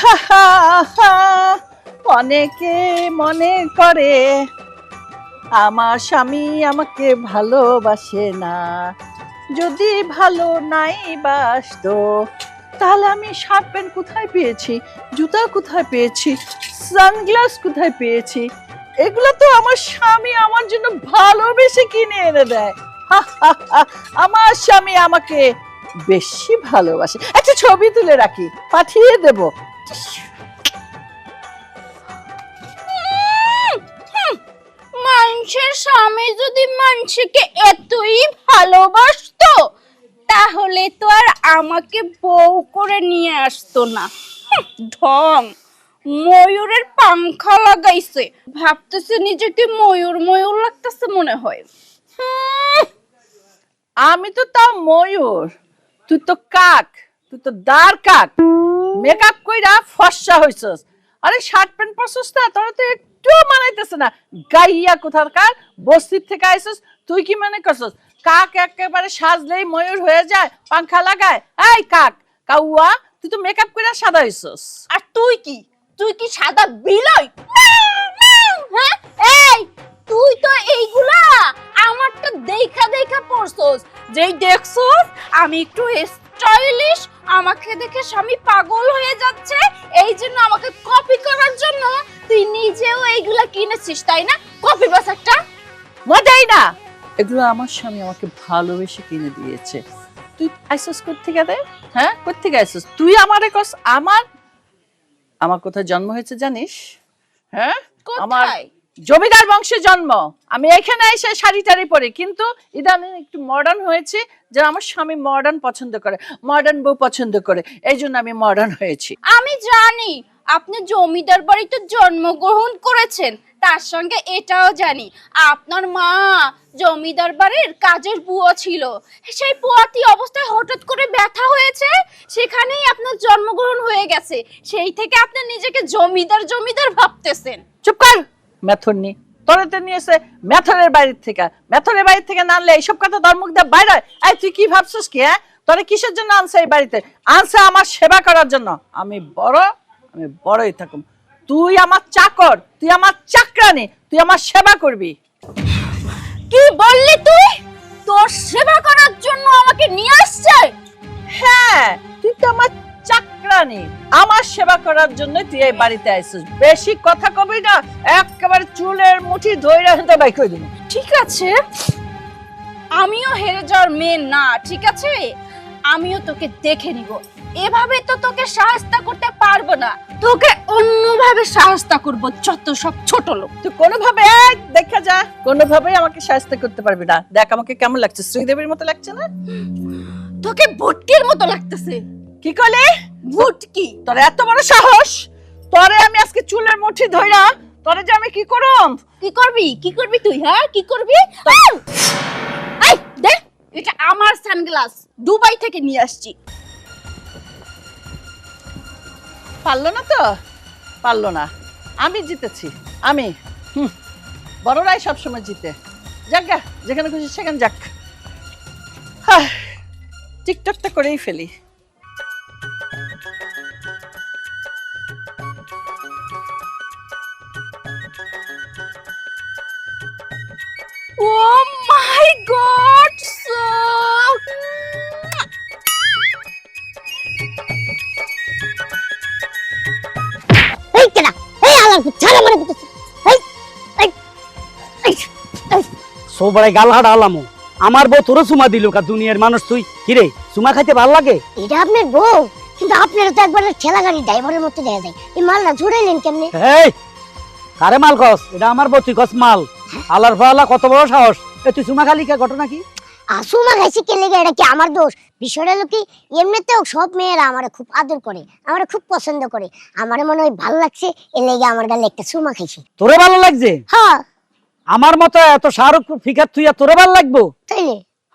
অনেকে মনে করে, আমার স্বামী আমাকে ভালোবাসে না। যদি ভালো নাই বাসতো, তাহলে আমি শার্ট প্যান্ট কোথায় পেয়েছি? জুতা কোথায় পেয়েছি? সানগ্লাস কোথায় পেয়েছি? এগুলো তো আমার স্বামী আমার জন্য ভালোবেসে কিনে এনে দেয়। আমার স্বামী আমাকে বেশি ভালোবাসে। একটা ছবি তুলে রাখি, পাঠিয়ে দেব। মানুষের স্বামী যদি মানুষকে এতই ভালোবাসতো, তাহলে তো আর আমাকে বউ করে নিয়ে আসতো না। ঢং, ময়ূরের পাংখা লাগাইছে। ভাবতেছে নিজেকে ময়ূর ময়ূর লাগতেছে মনে হয়। আমি তো তা ময়ূর, তুই তো কাক। তুই তো দার কাক মেকআপ কইরা ফর্সা হইছস। আরে শার্ট প্যান্ট পরছস না, তোরা তো একটু মানাইতেছে না। গাইয়া কোথাকার, বস্তির থেকে আইছস, তুই কি মনে করছস? কাক একেবারে সাজলেই ময়ূর হয়ে যায়, পাংখা লাগায়। এই কাক, কাউয়া, তুই তো মেকআপ কইরা সাদা হইছস। আর তুই কি? তুই কি সাদা বিলই হ্যাঁ? এই, তুই তো এইগুলা আমারটা দেখা দেখা পড়ছস যেই দেখছস, আমি একটু স্টাইলিশ আমাকে দেখে স্বামী পাগল হয়ে যাচ্ছে। এই জন্য আমাকে কপি করার জন্য তুই নিজেও এইগুলা কিনেছিস তাই না? কপি বাস একটা। মজাই না। এগুলো আমার স্বামী আমাকে ভালোবেসে কিনে দিয়েছে। তুই আইসস কোথেকে দে হ্যাঁ? কোথেকে আইসস? তুই আমারে কস আমার? আমার কোথায় জন্ম হয়েছে জানিস? হ্যাঁ? আমার জমিদার বংশে জন্ম। আমি এখানে এসে শাড়ি টাড়ি পরি কিন্তু ইদানিং একটু মডার্ন হয়েছে যে আমার স্বামী মডার্ন পছন্দ করে মডার্ন বউ পছন্দ করে এই জন্য আমি মডার্ন হয়েছি। আমি জানি আপনি জমিদার বাড়িতে জন্মগ্রহণ করেছেন তার সঙ্গে এটাও জানি আপনার মা জমিদার বাড়ির কাজের বুয়া ছিল সেই বুয়াটি অবস্থায় হঠাৎ করে ব্যথা হয়েছে সেখানেই আপনার জন্মগ্রহণ হয়ে গেছে সেই থেকে আপনি নিজেকে জমিদার জমিদার ভাবতেছেন। চুপ কর মেথর নি। তোরে তো নিয়েছে মেথরের বাড়ির থেকে মেথরের বাড়ির থেকে না আনলে এইসব কথা তোর মুখ দিয়ে বাইরে। এই তুই কি ভাবছিস কি হ্যাঁ? তোরে কিসের জন্য আনছে এই বাড়িতে? আনছে আমার সেবা করার জন্য। আমি বড় আমি বড়ই থাকুম। তুই আমার চাকর তুই আমার চাকরানি তুই আমার সেবা করবি। কি বললি তুই? তোর সেবা করার জন্য আমাকে নিয়ে আসছে? হ্যাঁ তুই তো আমার চাকরানি। আমার সেবা করার জন্য তুই এই বাড়িতে আইছিস বেশি কথা কবি না একেবারে চুলের মুঠি ধইরা দিবি। ঠিক আছে। আমিও হেরে যাওয়ার মেয়ে না ঠিক আছে? আমিও তোকে দেখে নিব। এভাবে তো তোকে সাহায্য করতে পারব না। তোকে অন্যভাবে সাহায্য করব যত সব ছোট লোক। তুই কোনোভাবে এই দেখা যা। কোনোভাবেই আমাকে সাহায্য করতে পারবি না। দেখ আমাকে কেমন লাগছে? শ্রীদেবীর মতো লাগছে না? তোকে ভুটকির মতো লাগতেছে। কি করলে? ভুটকি তোর এত বড় সাহস? তোরে আমি আজকে চুলের মুঠি ধইরা তোরে যে আমি কি করম? কি করবি? কি করবি তুই হ্যাঁ? কি করবি? আউ! এই দেখ এটা আমার সানগ্লাস। দুবাই থেকে নিয়ে আসছি। পারল না তো? পারল না। আমি জিতেছি। আমি। হুম, বড়রাই সবসময় জিতে। যাক গা যেখানে খুশি সেখানে যাক। হ্যাঁ টিকটকটা করেই ফেলি। সবাই গাল হাড়া আলামো আমার বউ তোর সুমা দিল কা দুনিয়ার মানুষ তুই। কিরে সুমা খাইতে ভালো লাগে? এটা আপনার বউ? কিন্তু আপনার তো একবার ঠেলা গাড়ি ড্রাইভারের মতো দেখা যায়। এই মালটা জুড়াইলেন কেমনে? এই কারে মাল কস? এটা আমার বউ তুই কস মাল। আলার ফালা কত বড় সাহস। এ তুই সুমা খালি কে ঘটনা কি? আসুমা খাইছি কে লেগে? এটা কি আমার দোষ? বিষয়টা হলো কি এমনিতেও সব মেয়েরা আমার খুব আদর করে আমার খুব পছন্দ করে। আমার মনে হয় ভালো লাগছে এ লেগে আমার গালে একটা সুমা খাইছি। তোরে ভালো লাগছে? হ্যাঁ। আমার মতো এত শাহরুখ ফিকার তুই আর তোরে ভালো লাগবো?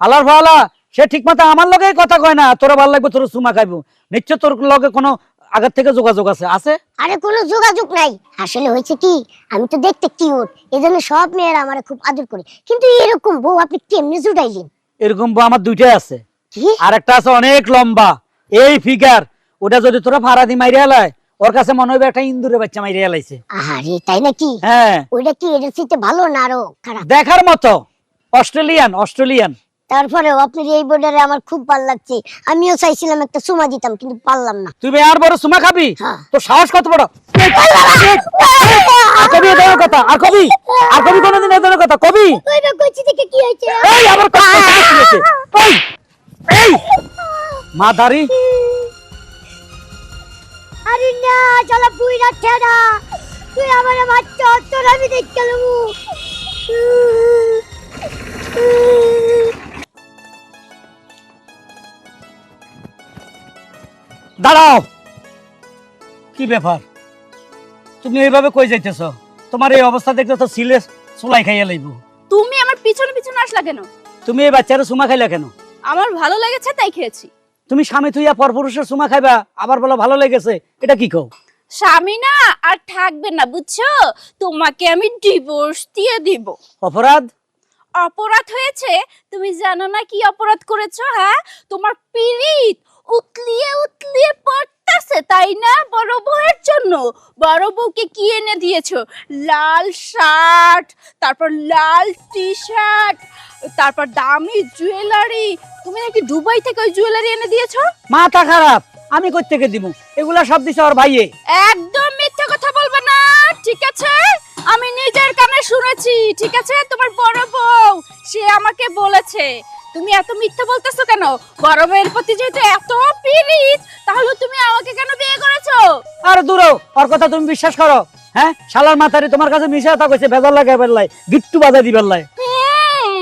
হালার ফালা সে ঠিক মতো আমার লগে কথা কয় না তোরে ভালো লাগবে তোর সুমা খাইবো। নিশ্চয় তোর লগে কোনো আগের থেকে যোগাযোগ আছে? আছে? আরে কোনো যোগাযোগ নাই। আসলে হয়েছে কি আমি তো দেখতে কিউট এই জন্য সব মেয়েরা আমার খুব আদর করে। কিন্তু এরকম বউ আপনি কেমনে জুড়াইলেন এরকম বউ আমার দুইটাই আছে। কি? আর একটা আছে অনেক লম্বা। এই ফিগার ওটা যদি তোরা ফারাদি মাইরে এলায় ওর কাছে মনে হবে একটা ইন্দুরে বাচ্চা মাইরে এলাইছে আরে তাই নাকি? হ্যাঁ। ওইটা কি ভালো না আরও খারাপ? দেখার মতো। Australian Australian. তারপরেও আপনার এই বোর্ডারে আমার খুব ভালো লাগছে। আমিও চাইছিলাম একটা সুমা দিতাম কিন্তু পারলাম না। তুমি আর বড় সুমা খাবি? হ্যাঁ। তো সাহস কত বড়? আর কবি এ কথা আর কবি? আর কবি কোনোদিন কথা কবি? ওইটা কইছি দেখে কি হয়েছে? এই আমার কথা শুনেছে এই এই মাদারি। আরে না চলো বুইরা ঠেড়া তুই আমার বাচ্চা তোর আমি দেখতে নেব। দাঁড়াও। কি ব্যাপার? তুমি এইভাবে কই যাইতেছ? তোমার এই অবস্থা দেখলে তো সিলে চুলাই খাইয়া লাইব। তুমি আমার পিছনে পিছনে আসলা কেন? তুমি এই বাচ্চারা সুমা খাইলা কেন? আমার ভালো লেগেছে তাই খেয়েছি। তুমি স্বামী থুইয়া পরপুরুষের সুমা খাইবা আবার বলো ভালো লেগেছে এটা কি কও? স্বামী না আর থাকবে না বুঝছ? তোমাকে আমি ডিভোর্স দিয়ে দিব। অপরাধ? অপরাধ হয়েছে? তুমি জানো না কি অপরাধ করেছ হ্যাঁ? তোমার পিরিত উতলিয়ে উতলিয়ে পড়তাছে তাই না? বড় বউয়ের জন্য। বড় বউকে কি এনে দিয়েছ? লাল শার্ট তারপর লাল টি শার্ট তারপর দামি জুয়েলারি। তুমি নাকি দুবাই থেকে ওই জুয়েলারি এনে দিয়েছ? মাথা খারাপ। আমি কই থেকে দিব? এগুলা সব দিছে ওর ভাইয়ে। একদম মিথ্যা কথা বলবে না ঠিক আছে? আমি নিজের কানে শুনেছি ঠিক আছে? তোমার বড় বউ সে আমাকে বলেছে। তুমি এত মিথ্যা বলতেছো কেন? বড় বউয়ের প্রতি যেহেতু এত পিরিত তাহলে তুমি আমাকে কেন বিয়ে করেছ? আর দূরও ওর কথা তুমি বিশ্বাস করো। হ্যাঁ? শালার মাথারি তোমার কাছে মিশে কথা কইছে বেজার লাগে বেল্লাই গিট্টু বাজা দিবার লাই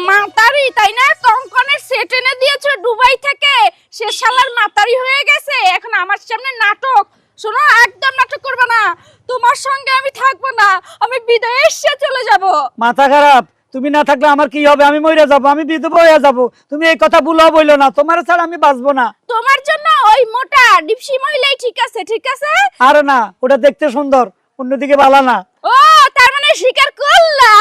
মাতারি তাই না? কঙ্কনের সেট এনে দিয়েছ দুবাই থেকে। সে শালার মাতারি হয়ে গেছে। এখন আমার সামনে নাটক। শোনো একদম নাটক করবে না। তোমার সঙ্গে আমি থাকব না। আমি বিদেশে চলে যাব। মাথা খারাপ। তুমি না থাকলে আমার কি হবে? আমি মরে যাব আমি বিধবা হয়ে যাব। তুমি এই কথা ভুলো বইলো না। তোমার ছাড়া আমি বাঁচবো না। তোমার জন্য ওই মোটা ডিপসি মহিলাই ঠিক আছে ঠিক আছে? আরে না ওটা দেখতে সুন্দর অন্যদিকে ভালো না। ও তার মানে স্বীকার করলা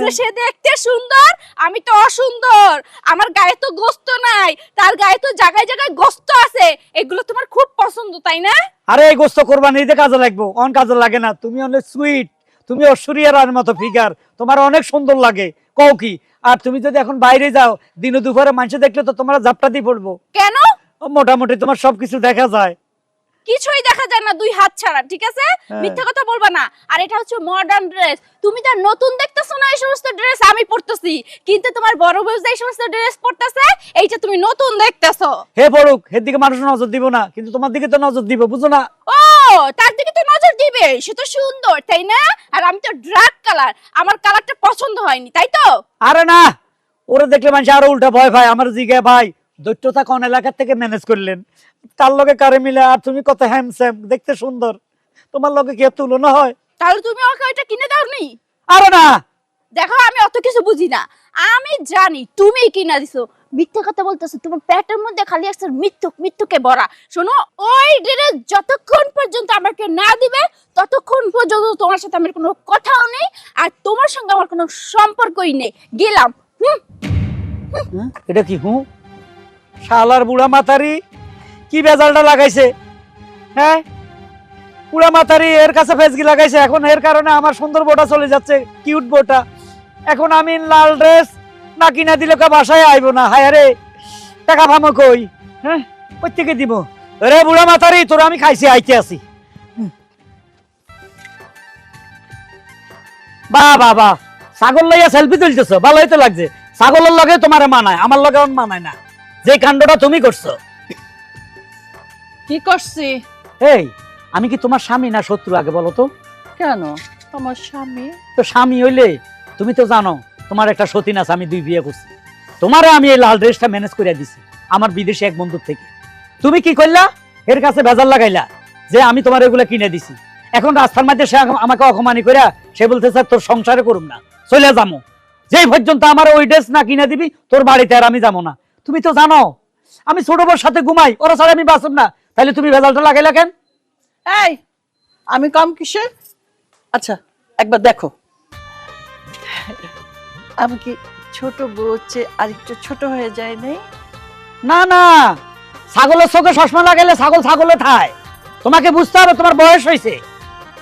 যে সে দেখতে সুন্দর আমি তো অসুন্দর। আমার গায়ে তো গোস্ত নাই তার গায়ে তো জায়গায় জায়গায় গোস্ত আছে। এগুলো তোমার খুব পছন্দ তাই না? আরে এই গোস্ত করবা নিজে কাজে লাগবো অন কাজে লাগে না। তুমি অনেক সুইট তুমি ঐশ্বরিয়া রানের মতো ফিগার তোমার অনেক সুন্দর লাগে। কও কি? আর তুমি যদি এখন বাইরে যাও দিন দুপুরে মানুষ দেখলে তো তোমার জাপটা দিয়ে পড়ব। কেন? মোটামুটি তোমার সবকিছু দেখা যায়। কিছুই দেখা যায় না দুই হাত ছাড়া ঠিক আছে? হ্যাঁ। মিথ্যা কথা বলবা না। আর এটা হচ্ছে মডার্ন ড্রেস তুমি যা নতুন দেখতেছো না এই সমস্ত ড্রেস আমি পরতেছি। কিন্তু তোমার বড় বউ যে সমস্ত ড্রেস পরতেছে এইটা তুমি নতুন দেখতেছো। হে পড়ুক এর দিকে মানুষ নজর দিব না কিন্তু তোমার দিকে তো নজর দিব বুঝো না। ও তার দিকে তো নজর দিবে। সে তো সুন্দর তাই না? আর আমি তো ড্রাগ কালার আমার কালারটা পছন্দ হয়নি তাই তো? আরে না ওরা দেখলে মানুষ আরও উল্টা ভয় ভাই আমার জিগে ভাই দৈত্যতা কোন এলাকা থেকে ম্যানেজ করলেন? তার লগে কারে মিলে আর তুমি কত হ্যামস্যাম দেখতে সুন্দর। তোমার লগে কি তুলনা হয়? তাহলে তুমি ওকে ওইটা কিনে দাওনি? আরে না। দেখো আমি অত কিছু বুঝি না। আমি জানি তুমি কিনা দিছো। মিথ্যা কথা বলতেছো, তোমার পেটের মধ্যে খালি একটা মৃত্যু মৃত্যুকে ভরা। শোনো, ওই ড্রেস যতক্ষণ পর্যন্ত আমাকে না দিবে, ততক্ষণ পর্যন্ত তোমার সাথে আমার কোনো কথাও নেই, আর তোমার সঙ্গে আমার কোনো সম্পর্কই নেই। গেলাম। হুম? এটা কি হু? শালার বুড়া মাথারি কি বেজালটা লাগাইছে? হ্যাঁ? বুড়া মাথারি এর কাছে ফেসগি লাগাইছে। এখন এর কারণে আমার সুন্দর বউটা চলে যাচ্ছে, কিউট বোটা এখন আমি লাল ড্রেস না কিনা দিলে কা বাসায় আইবো না? হায় রে টাকা ভামো কই? হ্যাঁ প্রত্যেকে দিব? রে বুড়া মাথারি তোরা আমি খাইছি আইতে আসি বা বা বা ছাগল লইয়া সেলফি তুলতেছো ভালোই তো লাগছে। ছাগলের লগে তোমার মানায় আমার লগে মানায় না। যে কাণ্ডটা তুমি করছ। কি করছি? এই আমি কি তোমার স্বামী না শত্রু আগে বলো তো? কেন? আমার স্বামী? তো স্বামী হইলে তুমি তো জানো তোমার একটা সতীন আছে, আমি দুই বিয়ে করছি। তোমারে আমি এই লাল ড্রেসটা ম্যানেজ করে দিছি, আমার বিদেশি এক বন্ধুর থেকে। তুমি কি করলা এর কাছে ভেজাল লাগাইলা যে আমি তোমার এগুলা কিনে দিছি। এখন রাস্তার মধ্যে সে আম- আমাকে অপমানি করে সে বলতে স্যার, তোর সংসারে করুম না, চলে যাব যেই পর্যন্ত আমার ওই ড্রেস না কিনে দিবি, তোর বাড়িতে আর আমি যাব না। তুমি তো জানো, আমি ছোট বোর সাথে ঘুমাই, ওরা ছাড়া আমি বাঁচব না। তাহলে তুমি ভেজালটা লাগাইলা কেন? এই, আমি কম কিসের? আচ্ছা একবার দেখো। আমি কি ছোট বউ চেয়ে আরেকটু ছোট হয়ে যায় নাই। না না, ছাগলের চোখে চশমা লাগাইলে ছাগল ছাগলে থায় তোমাকে বুঝতে হবে, তোমার বয়স হয়েছে।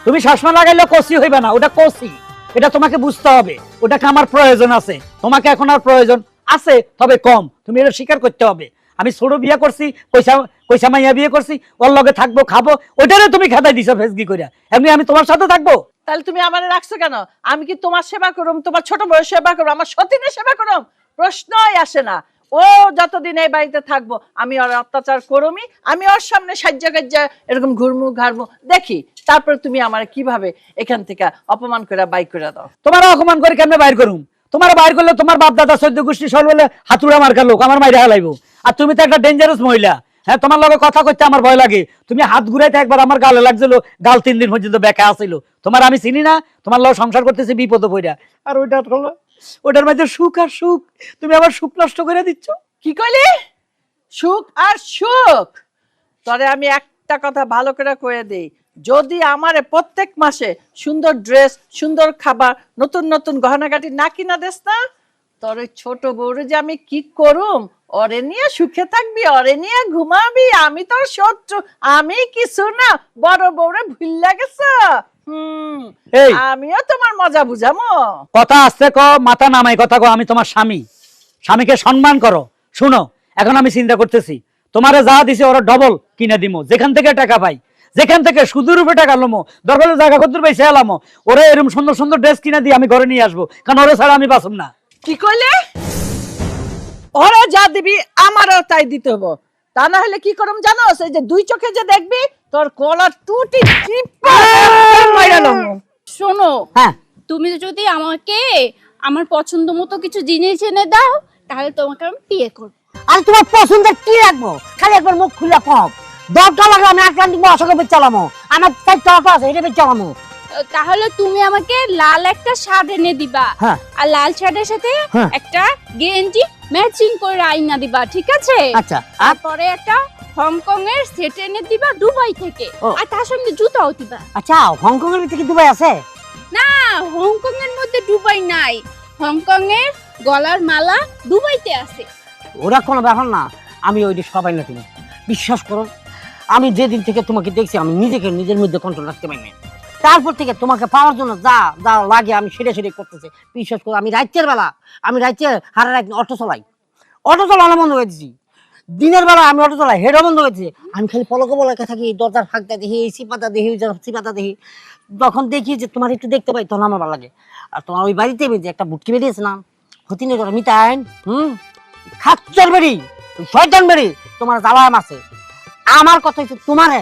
তুমি চশমা লাগাইলে কষি হইবে না, ওটা কষি এটা তোমাকে বুঝতে হবে, ওটাকে আমার প্রয়োজন আছে। তোমাকে এখন আর প্রয়োজন আছে, তবে কম। তুমি এটা স্বীকার করতে হবে। আমি ছোট বিয়ে করছি পয়সা পয়সা মাইয়া বিয়ে করছি ওর লগে থাকব খাব ওইটারে তুমি খেদাই দিছো ফেসগি করিয়া এমনি আমি তোমার সাথে থাকব? তাহলে তুমি আমার রাখছো কেন? আমি কি তোমার সেবা করুম? তোমার ছোট বয়স সেবা করুম? আমার সতীনের সেবা করুম? প্রশ্নই আসে না। ও যতদিন এই বাড়িতে থাকব আমি ওর অত্যাচার করমি আমি ওর সামনে সাজ্জা গাজ্জা এরকম ঘুরমু ঘাড়মু দেখি। তারপর তুমি আমার কীভাবে এখান থেকে অপমান করে বাই করে দাও? তোমার অপমান করে কেমনে বাইর করুম? তোমার বাইর করলে তোমার বাপ দাদা সদ্য গোষ্ঠী সল বলে হাতুড়া মার্কা লোক আমার মাইরে হালাইবো। আর তুমি তো একটা ডেঞ্জারাস মহিলা। হ্যাঁ তোমার লগে কথা কইতে আমার ভয় লাগে। তুমি হাত ঘুরাইতে একবার আমার গালে লাগছিল, গাল তিন দিন পর্যন্ত বেকা আসিল তোমার আমি চিনি না, তোমার লগে সংসার করতেছি বিপদ পইরা। আর ওইটা হলো ওটার মধ্যে সুখ আর সুখ। তুমি আমার সুখ নষ্ট করে দিচ্ছ। কি কইলি? সুখ আর সুখ। তবে আমি একটা কথা ভালো করে কয়ে দেই। যদি আমারে প্রত্যেক মাসে সুন্দর ড্রেস, সুন্দর খাবার, নতুন নতুন গহনাগাটি না কিনা দেস না, তোর ছোট বউরে যে আমি কি করুম? অরে নিয়ে সুখে থাকবি অরে নিয়ে ঘুমাবি আমি তোর শত্রু আমি কিছু না বড় বউরে ভুল লাগেছ হুম এই। আমিও তোমার মজা বুঝামো। কথা আসতে ক মাথা নামাই কথা কো আমি তোমার স্বামী। স্বামীকে সম্মান করো। শুনো এখন আমি চিন্তা করতেছি তোমারে যা দিছে ওরা ডবল কিনে দিমো যেখান থেকে টাকা পাই। যেখান থেকে সুদূর রূপে টাকা লমো দরকার জায়গা কদ্দুর পাইছে এলামো। ওরে এরকম সুন্দর সুন্দর ড্রেস কিনে দিয়ে আমি ঘরে নিয়ে আসব কারণ ওরে ছাড়া আমি বাসম না। কি কইলে? ওরা যা দিবি আমারও তাই দিতে হব। তা না হলে কি করম জানো? সেই যে দুই চোখে যে দেখবি তোর কলার টুটি। শোনো হ্যাঁ। তুমি যদি আমাকে আমার পছন্দ মতো কিছু জিনিস এনে দাও তাহলে তোমাকে আমি বিয়ে করব। আর তোমার পছন্দের কি রাখব? খালি একবার মুখ খুলে কম দরটা লাগলে আমি আটলান্টিক মহাসাগর চালামো। আমার চার টাকা আছে এটা চালামো। তাহলে তুমি আমাকে লাল একটা শার্ট এনে দিবা। হ্যাঁ। আর লাল শার্টের সাথে হ্যাঁ। একটা গেঞ্জি ম্যাচিং করে আইনা দিবা ঠিক আছে? আচ্ছা আর তারপরে একটা হংকং এর সেট এনে দিবা দুবাই থেকে। আর তার সঙ্গে জুতাও দিবা। আচ্ছা হংকং এর ভিতরে কি দুবাই আছে? না হংকং এর মধ্যে দুবাই নাই। হংকং এর গলার মালা দুবাইতে আছে। ওরা কোনো ব্যাপার না আমি ওইটি সবাই না তুমি। বিশ্বাস করো আমি যেদিন থেকে তোমাকে দেখছি আমি নিজেকে নিজের মধ্যে কন্ট্রোল রাখতে পারিনি। তারপর থেকে তোমাকে পাওয়ার জন্য যা যা লাগে আমি সেটা সেটাই করতেছি। বিশ্বাস করো, আমি রাত্রের বেলা, আমি রাত্রে হারা রাত অটো চলাই। অটো চালানো বন্ধ করে দিচ্ছি দিনের বেলা আমি অটো চলাই, হেডও বন্ধ করে দিচ্ছি আমি খালি পলকে বলকে থাকি, দরজার ফাঁকটা দেখি, এই সিপাতা দেখি সিপাতা দেখি। যখন দেখি যে তোমার একটু দেখতে পাই, তখন আমার ভালো লাগে। আর তোমার ওই বাড়িতে যে একটা বুটকি বেরিয়েছে না হতিনে করে মিতাইন হুম? খাচ্চর বেরি শয়তান বেরি, তোমার জ্বালায় মাসে আমার কথা হচ্ছে তোমারে,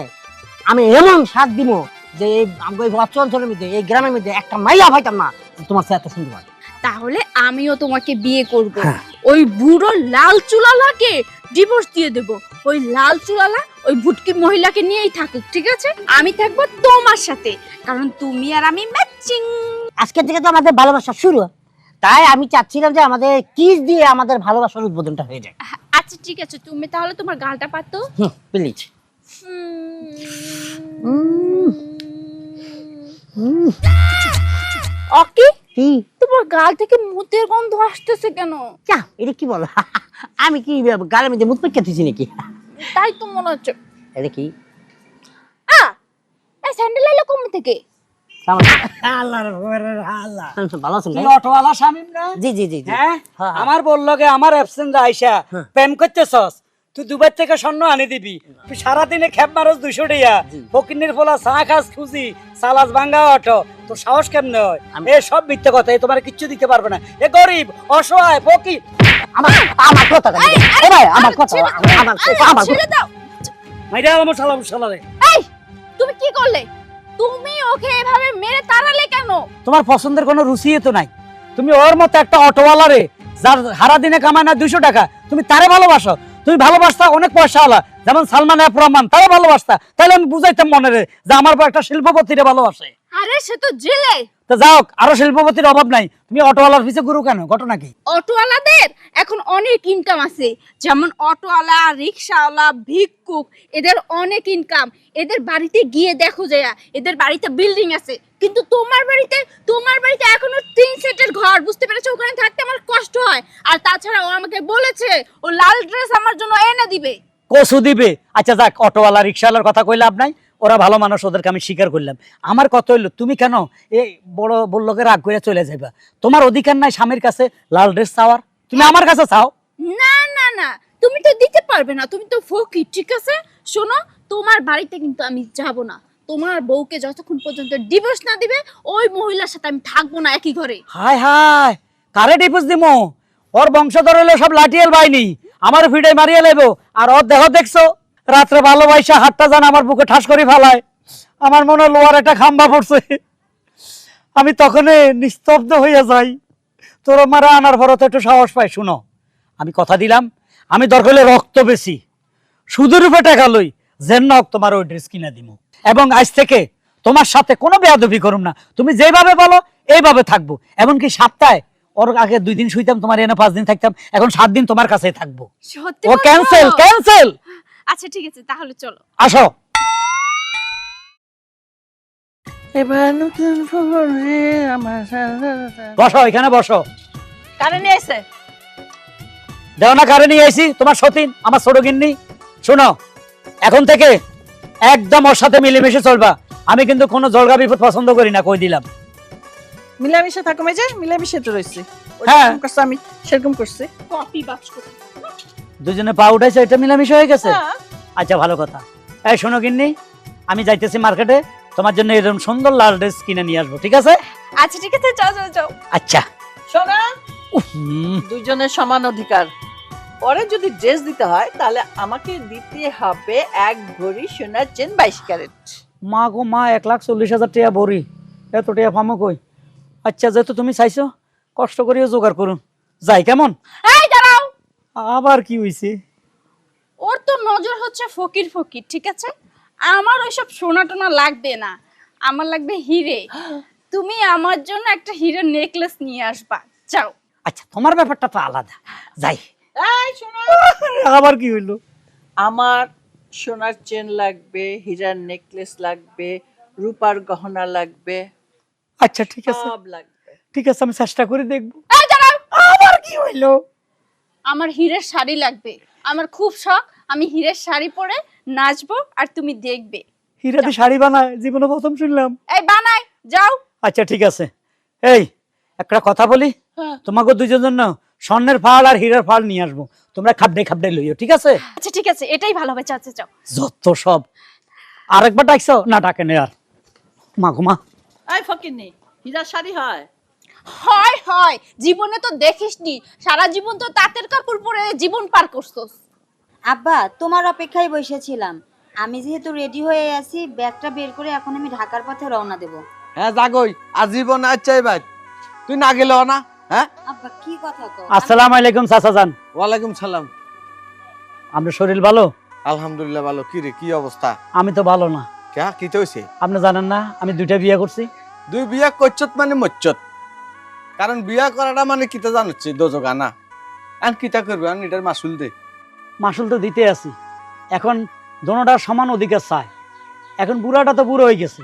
আমি এমন সাথ দিব যে এই আমাকে এই অঞ্চলের মধ্যে এই গ্রামের মধ্যে একটা মাইয়া ভাইতাম না তোমার সে এত সুন্দর। তাহলে আমিও তোমাকে বিয়ে করব। হ্যাঁ। ওই বুড়ো লাল চুলালাকে ডিভোর্স দিয়ে দেব। ওই লাল চুলালা ওই ভুটকি মহিলাকে নিয়েই থাকুক ঠিক আছে? আমি থাকব তোমার সাথে কারণ তুমি আর আমি ম্যাচিং আজকের থেকে তো আমাদের ভালোবাসা শুরু। তাই আমি চাচ্ছিলাম যে আমাদের কিস দিয়ে আমাদের ভালোবাসার উদ্বোধনটা হয়ে যায়। আচ্ছা ঠিক আছে তুমি তাহলে তোমার গালটা পাতো। হুম প্লিজ অকি? কি? তোমার গাল থেকে মুতের গন্ধ আসতেছে কেন? চা এটা কি বলো? আমি কি গালের মধ্যে মুখ পেকে দিছি নাকি? তাই তো মনে হচ্ছে। এটা কি? আ এই স্যান্ডেল এলো কম থেকে? জি হ্যাঁ? হ্যাঁ। আমার বলল আমার অ্যাবসেন্ট আইসা। হ্যাঁ। প্রেম করতেছস? তুই দুবার থেকে স্বর্ণ আনি দিবি। তুই সারাদিনে খেপ মারস দুইশো টিয়া। ফকিনের ফোলা চা খাস খুঁজি সালাস ভাঙ্গা অটো। তোর সাহস কেমনে হয়? এ সব মিথ্যে কথা এ তোমার কিচ্ছু দিতে পারবে না। এ গরিব অসহায় ফকির। আমার আমার কথা আমার কথা আমার আমার ছেড়ে দাও। মাইরা আমার সালাম সালারে এই তুমি কি করলে? তুমি ওকে এভাবে মেরে তাড়ালে কেন? তোমার পছন্দের কোনো রুচি তো নাই। তুমি ওর মতো একটা অটোওয়ালা রে যার সারা দিনে কামায় না দুইশো টাকা। তুমি তারে ভালোবাসো। তুমি ভালোবাসতা, অনেক পয়সা আলা। যেমন সালমান রহমান তারা ভালোবাসতা। তাহলে আমি বুঝাইতাম মনে রে যে আমার একটা শিল্পপতিরে ভালোবাসে। আরে সে তো জেলে। তো যাও আরও শিল্পপতির অভাব নাই। তুমি অটোওয়ালার পিছে গুরু কেন? ঘটনা কি? অটোওয়ালাদের? এখন অনেক ইনকাম আছে। যেমন অটোওয়ালা রিক্সাওয়ালা ভিক্ষুক এদের অনেক ইনকাম এদের বাড়িতে গিয়ে দেখো যায় এদের বাড়িতে বিল্ডিং আছে। কিন্তু তোমার বাড়িতে তোমার বাড়িতে এখনও তিন সেটের ঘর বুঝতে পেরেছ? ওখানে থাকতে আমার কষ্ট হয়। আর তাছাড়া ও আমাকে বলেছে ও লাল ড্রেস আমার জন্য এনে দিবে। কসু দিবে। আচ্ছা যাক অটোওয়ালা রিক্সাওয়ালার কথা কইলে লাভ নাই? ওরা ভালো মানুষ ওদেরকে আমি স্বীকার করলাম। আমার কথা হইল তুমি কেন এই বড় বললোকে রাগ করে চলে যাইবা? তোমার অধিকার নাই স্বামীর কাছে লাল ড্রেস চাওয়ার? তুমি আমার কাছে চাও? না না না তুমি তো দিতে পারবে না তুমি তো ফকির ঠিক আছে? শোনো তোমার বাড়িতে কিন্তু আমি যাব না। তোমার বউকে যতক্ষণ পর্যন্ত ডিভোর্স না দিবে ওই মহিলার সাথে আমি থাকব না একই ঘরে। হায় হায় কারে ডিপোজ দিমো? ওর বংশধর হলো সব লাঠিয়াল বাইনি আমার ভিড়ে মারিয়ে লেবো আর ওর দেহ দেখছ? রাত্রে ভালোবাসা হাতটা জান আমার বুকে ঠাস করে ফেলায়। আমার মনে হয় লোহার একটা খাম্বা পড়ছে। আমি তখনই নিস্তব্ধ হইয়া যাই। তোর মারা আনার ভরত একটু সাহস পাই শুনো। আমি কথা দিলাম আমি দরকার হলে রক্ত বেশি। সুদের রূপে টাকা লই যেন না তোমার ওই ড্রেস কিনা দিব এবং আজ থেকে তোমার সাথে কোনো বেয়াদবি করুম না। তুমি যেভাবে বলো এইভাবে থাকব। এমনকি সপ্তাহে ওর আগে দুই দিন শুইতাম তোমার এনে পাঁচ দিন থাকতাম এখন সাত দিন তোমার কাছেই থাকব। ও ক্যান্সেল ক্যান্সেল আচ্ছা ঠিক আছে তাহলে চলো। আসো। এবার নতুন আমার বসো এখানে বসো। কারে নিয়ে এসে দেও না কারে নিয়ে আইছি? তোমার সতীন আমার ছোট গিন্নি। শোনো এখন থেকে একদম ওর সাথে মিলেমিশে চলবা। আমি কিন্তু কোনো জলগা বিপদ পছন্দ করি না কই দিলাম। মিলামিশে থাকো মেজে মিলামিশে তো রয়েছে। হ্যাঁ। করছে আমি সেরকম করছি। কপি বাক্স করে। দুজনে পা উঠাইছে এটা মিলামিশে হয়ে গেছে? হ্যাঁ। আচ্ছা ভালো কথা। এই শোনো গিন্নি আমি যাইতেছি মার্কেটে তোমার জন্য এরকম সুন্দর লাল ড্রেস কিনে নিয়ে আসব ঠিক আছে? আচ্ছা ঠিক আছে যাও যাও যাও। আচ্ছা। শোনা দুজনের সমান অধিকার। পরে যদি ড্রেস দিতে হয় তাহলে আমাকে দিতে হবে এক ভরি সোনার চেন বাইশ ক্যারেট। মা গো মা এক লাখ চল্লিশ হাজার টাকা ভরি। এত টাকা পামো কই? আচ্ছা যেহেতু তুমি চাইছো কষ্ট করিও জোগাড় করুন। যাই কেমন? দাঁড়াও আবার কি হইছে? ওর তো নজর হচ্ছে ফকির ফকির ঠিক আছে? আমার ওইসব সোনা টোনা লাগবে না। আমার লাগবে হিরে। তুমি আমার জন্য একটা হিরের নেকলেস নিয়ে আসবা। যাও। আচ্ছা তোমার ব্যাপারটা তো আলাদা। যাই। এই শোনো আবার কি হইল? আমার সোনার চেন লাগবে হীরার নেকলেস লাগবে রূপার গহনা লাগবে। আচ্ছা ঠিক আছে। সব লাগবে। ঠিক আছে আমি চেষ্টা করে দেখব। এই দাঁড়াও। আবার কি হইল? আমার হিরের শাড়ি লাগবে। আমার খুব শখ আমি হিরের শাড়ি পরে নাচবো আর তুমি দেখবে। হীরাদি শাড়ি বানায় জীবনে প্রথম শুনলাম। এই বানাই যাও। আচ্ছা ঠিক আছে। এই একটা কথা বলি? হ্যাঁ। তোমাকে দুজন জন্য স্বর্ণের ফাল আর হীরার ফাল নিয়ে আসব। তোমরা খাবডে খাবডে লইও ঠিক আছে? আচ্ছা ঠিক আছে এটাই ভালো হবে চাচা যাও। যত সব। আরেকবার ডাকছো? না ডাকে নে আর। মা ঘুমা। এই ফকিরনি হীরার শাড়ি হয়। হয় হয়। জীবনে তো দেখিসনি। সারা জীবন তো তাঁতের কাপড় পরে জীবন পার করছস। আব্বা তোমার অপেক্ষায় বসেছিলাম। আমি যেহেতু রেডি হয়ে আছি ব্যাগটা বের করে এখন আমি ঢাকার পথে রওনা দেব। হ্যাঁ যাগই আজীবন আচ্ছা এবার। তুই না গেলেও না হ্যাঁ? আব্বা কি কথা কও? আসসালামু আলাইকুম চাচা যান ওয়ালাইকুম সালাম। আপনার শরীর ভালো? আলহামদুলিল্লাহ ভালো। কি রে কি অবস্থা? আমি তো ভালো না। কে কি তো হইছে আপনি জানেন না আমি দুইটা বিয়ে করছি। দুই বিয়া করছত মানে মচ্ছত? কারণ বিয়া করাটা মানে কিতা জানোচ্ছে দোজগা না। আর কিতা করবে? আর এটার মাসুল দে। মাসুল তো দিতে আছি। এখন দোনোটার সমান অধিকার চায় এখন বুড়াটা তো বুড়ো হয়ে গেছে।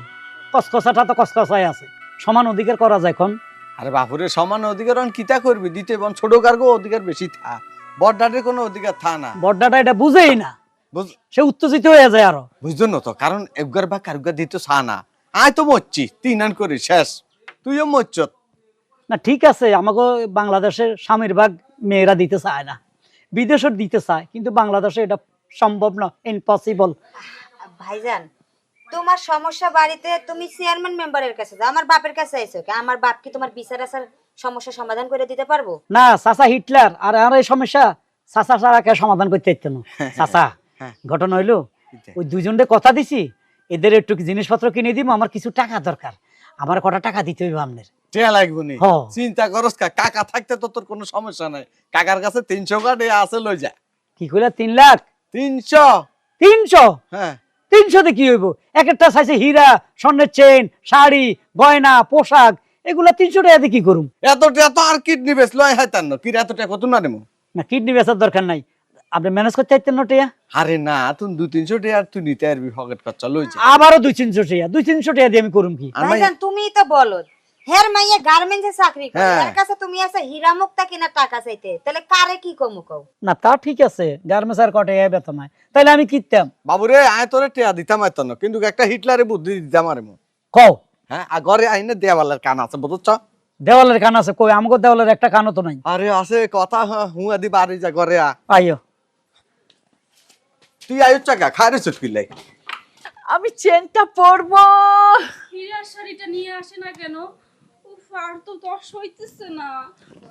কসকসাটা তো কসকসাই আছে। সমান অধিকার করা যায় এখন। আরে বাপুরে সমান অধিকার আর কিতা করবি? দিতে বন ছোট কার্গো অধিকার বেশি থা। বড়ডাটের কোনো অধিকার থা না। বড্ডাটা এটা বুঝেই না। সে উত্তেজিত হয়ে যায় আরও। বুঝছ না তো? কারণ একবার বা কারুগার দিতে চা না। আয় তো মরছি। তিন আন করি শেষ। তুইও মরছত না ঠিক আছে আমাকে বাংলাদেশের স্বামীর ভাগ মেয়েরা দিতে চায় না বিদেশও দিতে চায় কিন্তু বাংলাদেশে এটা সম্ভব না ইম্পসিবল ভাইজান তোমার সমস্যা বাড়িতে তুমি চেয়ারম্যান মেম্বারের কাছে যাও আমার বাপের কাছে আইছো কি? আমার বাপ কি তোমার বিচার আসার সমস্যা সমাধান করে দিতে পারব? না চাচা হিটলার আর আর এই সমস্যা চাচা ছাড়া কে সমাধান করতে চাইতো না। চাচা হ্যাঁ। ঘটনা হইল ওই দুজনকে কথা দিছি এদের একটু জিনিসপত্র কিনে দিব আমার কিছু টাকা দরকার। আমার কটা টাকা দিতে হইব আপনার? টিয়া লাগবো নি। হ। চিন্তা করস কা কাকা থাকতে তো তোর কোনো সমস্যা নাই। কাকার কাছে তিনশো কাটে আছে লই যা। কি কইলা তিন লাখ? তিনশো। তিনশো? হ্যাঁ। তিনশোতে কি হইব? এক একটা হীরা স্বর্ণের চেন শাড়ি গয়না পোশাক এগুলা তিনশো টাকাতে কি করুম? এত টাকা তো আর কিডনি বেশ লয় হয় তার কি এত টাকা কত না নেব না কিডনি বেচার দরকার নাই। আপনি ম্যানেজ করতে চাইতেন না টিয়া? আরে না তুই দু তিনশো টাকা আর তুই নিতে পারবি পকেট খরচা লই যা। আবারও দুই তিনশো টাকা দুই তিনশো টাকা দিয়ে আমি করুম কি? আর ভাইজান তুমিই তো বলো হের মাইয়া গার্মেন্টসে চাকরি করে হ্যাঁ। এর কাছে তুমি আছে হীরা মুক্তা কিনা টাকা চাইতে। তাহলে কারে কি কমু কও? না তা ঠিক আছে গার্মেন্টস আর কটে এ বেতন হয় তাহলে আমি কিনতাম বাবুরে আয় তোরে টেয়া দিতাম এত না কিন্তু একটা হিটলারে বুদ্ধি দিতাম আর মু। কও? হ্যাঁ আর ঘরে আইনে দেওয়ালের কান আছে বুঝছ? দেওয়ালের কান আছে কই? আমাকে দেওয়ালের একটা কানও তো নাই। আরে আছে কথা হুয়া দি বাড়ি যা ঘরে আ আইও। তুই আয়ু চাকা খারে চুটকিলাই আমি চেনটা পরবো। হীরার শাড়িটা নিয়ে আসে না কেন? আর তো দশ হইতেছে না।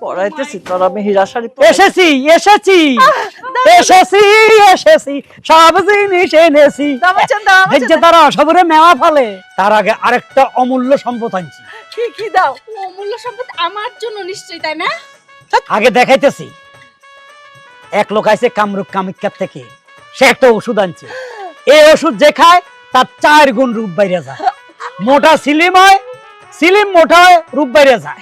পরাইতেছি তোর আমি হীরা শাড়ি এসেছি এসেছি এসেছি এসেছি সব জিনিস এনেছি। দামাচান, দামাচান, তারা সবরে মেওয়া ফলে। তার আগে আরেকটা অমূল্য সম্পদ আনছি। কি কি দাও? অমূল্য সম্পদ আমার জন্য নিশ্চয়ই তাই না? আগে দেখাইতেছি। এক লোক আইছে কামরূপ কামিক্ষার থেকে। সে একটা ওষুধ আনছে। এই ওষুধ যে খায় তার চার গুণ রূপ বাইরে যায়। মোটা সিলিম হয় সিলিম মোটা হয় রূপ বাইরে যায়।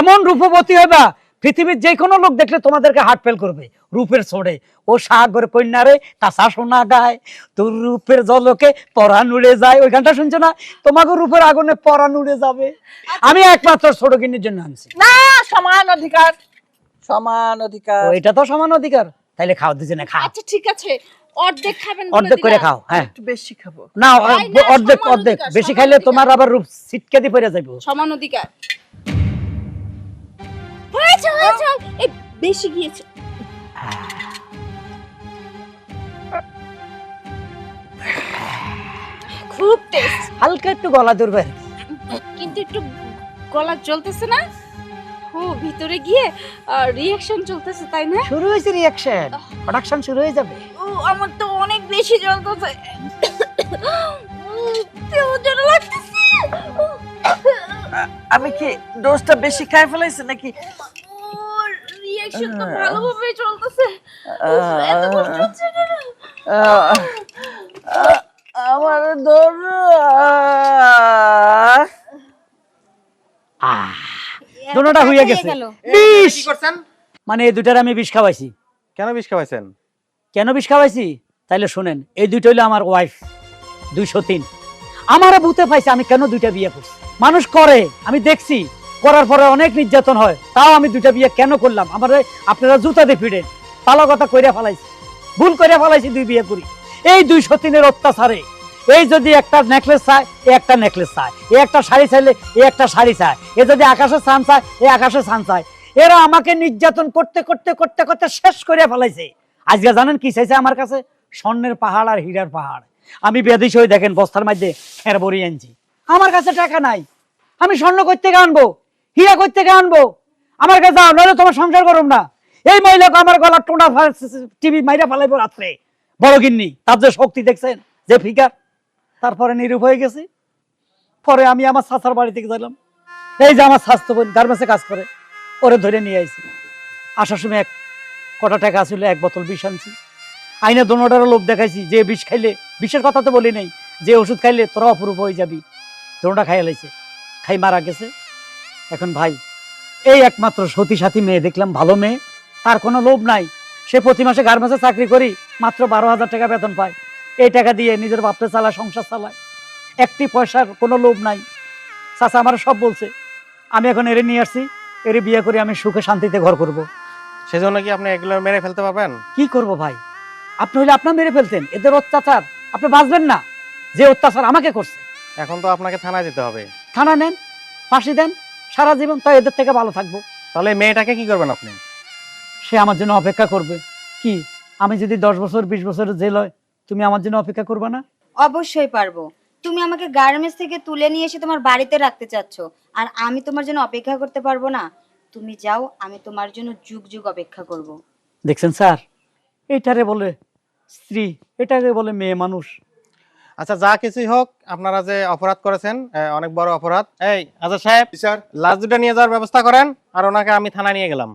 এমন রূপবতী হইবা পৃথিবীর যে কোনো লোক দেখলে তোমাদেরকে হার্ট ফেল করবে রূপের ছোড়ে। ও সাগর কন্যারে কাঁচা সোনা গায়। তোর রূপের জলকে পরাণ উড়ে যায়। ওই গানটা শুনছো না? তোমাকে রূপের আগুনে পরাণ উড়ে যাবে। আমি একমাত্র ছোট কিনের জন্য আনছি। না সমান অধিকার। সমান অধিকার। এটা তো সমান অধিকার। তাইলে খাও দুজনে খাও আচ্ছা ঠিক আছে। অর্ধেক খাবেন অর্ধেক করে খাও হ্যাঁ। একটু বেশি খাব। না অর্ধেক অর্ধেক। বেশি খাইলে তোমার আবার রূপ পড়ে যাইবো। সমান অধিকার। হয়েছে হয়েছে এই বেশি গিয়েছে। খুব টেস্ট হালকা একটু গলা দুর্বে কিন্তু একটু গলা জ্বলতেছে না? ও ভিতরে গিয়ে রিয়াকশন চলতেছে তাই না? শুরু হয়েছে রিয়াকশন প্রোডাকশন শুরু হয়ে যাবে। আমার তো অনেক বেশি জ্বলতেছে লাগতেছে। আমি কি ডোজটা বেশি খাই ফেলাইছি নাকি? রিয়াকশন তো ভালোভাবে চলতেছে। এত কষ্ট হচ্ছে কেন? আহ, আহ, আমার হইয়া গেছে। বিষ! মানে এই দুটার আমি বিষ খাওয়াইছি। কেন বিষ খাওয়াইছেন? কেন বিষ খাওয়াইছি? তাইলে শুনেন, এই দুইটা হইল আমার ওয়াইফ দুইশো তিন। আমারও ভূতে পাইছে, আমি কেন দুইটা বিয়ে করছি? মানুষ করে, আমি দেখছি, করার পরে অনেক নির্যাতন হয়, তাও আমি দুইটা বিয়ে কেন করলাম? আমার, আপনারা জুতা দিয়ে ফিরেন পালা কথা কইরা ফেলাইছি, ভুল কইরা ফেলাইছি, দুই বিয়ে করি। এই দুই সতীনের অত্যাচারে, এই যদি একটা নেকলেস চায় এ একটা নেকলেস চায়, এ একটা শাড়ি চাইলে এ একটা শাড়ি চায়, এ যদি আকাশে সান চায়, এ আকাশে সান চায়। এরা আমাকে নির্যাতন করতে করতে করতে করতে শেষ করে ফেলাইছে। আজকে জানেন কি? চাইছে আমার কাছে স্বর্ণের পাহাড় আর হীরার পাহাড়। আমি বেদিস হয়ে দেখেন, বস্তার মধ্যে খের বড়ি আনছি। আমার কাছে টাকা নাই। আমি স্বর্ণ থেকে আনব? হীরা থেকে আনব? আমার কাছে যাও, নইলে তোমার সংসার করুম না। এই মহিলাকে আমার গলা টোনা টিভি মাইরা ফেলাইবো রাত্রে। বড় গিন্নি, তার যে শক্তি দেখছেন, যে ফিকার তারপরে নিরূপ হয়ে গেছি। পরে আমি আমার শাসার বাড়ি থেকে গেলাম এই যে আমার স্বাস্থ্য বোন গার্মেন্টসে কাজ করে, ওরে ধরে নিয়ে আইছি। আসার সময় এক কটা টাকা ছিল? এক বোতল বিষ আনছি। আইনে দোনোটারও লোভ দেখাইছি, যে বিষ খাইলে, বিষের কথা তো বলি নাই, যে ওষুধ খাইলে তোরা অপরূপ হয়ে যাবি। দোনোটা খাইয়া লাইছে। খাই মারা গেছে। এখন ভাই, এই একমাত্র সতী সাথী মেয়ে দেখলাম ভালো মেয়ে, তার কোনো লোভ নাই। সে প্রতি মাসে গার্মেন্টসে চাকরি করি, মাত্র বারো হাজার টাকা বেতন পায়। এই টাকা দিয়ে নিজের বাপরে চালায়, সংসার চালায়। একটি পয়সার কোনো লোভ নাই। চাচা আমার সব বলছে। আমি এখন এরে নিয়ে আসছি, এরে বিয়ে করে আমি সুখে শান্তিতে ঘর করব। সেজন্য কি আপনি এগুলো মেরে ফেলতে পারবেন? কি করব ভাই? আপনি হইলে আপনার মেরে ফেলতেন এদের অত্যাচার। আপনি বাঁচবেন না। যে অত্যাচার আমাকে করছে। এখন তো আপনাকে থানায় যেতে হবে। থানা নেন ফাঁসি দেন সারা জীবন তাই এদের থেকে ভালো থাকব। তাহলে মেয়েটাকে কি করবেন আপনি? সে আমার জন্য অপেক্ষা করবে। কি? আমি যদি দশ বছর বিশ বছরের জেল হয় তুমি আমার জন্য অপেক্ষা করবে না? অবশ্যই পারব। তুমি আমাকে গার্মেন্টস থেকে তুলে নিয়ে এসে তোমার বাড়িতে রাখতে চাচ্ছ আর আমি তোমার জন্য অপেক্ষা করতে পারব না। তুমি যাও আমি তোমার জন্য যুগ যুগ অপেক্ষা করব। দেখছেন স্যার? এটারে বলে স্ত্রী এটাকে বলে মেয়ে মানুষ। আচ্ছা যা কিছুই হোক আপনারা যে অপরাধ করেছেন অনেক বড় অপরাধ। এই আচ্ছা সাহেব স্যার। লাশ দুটা নিয়ে যাওয়ার ব্যবস্থা করেন আর ওনাকে আমি থানা নিয়ে গেলাম।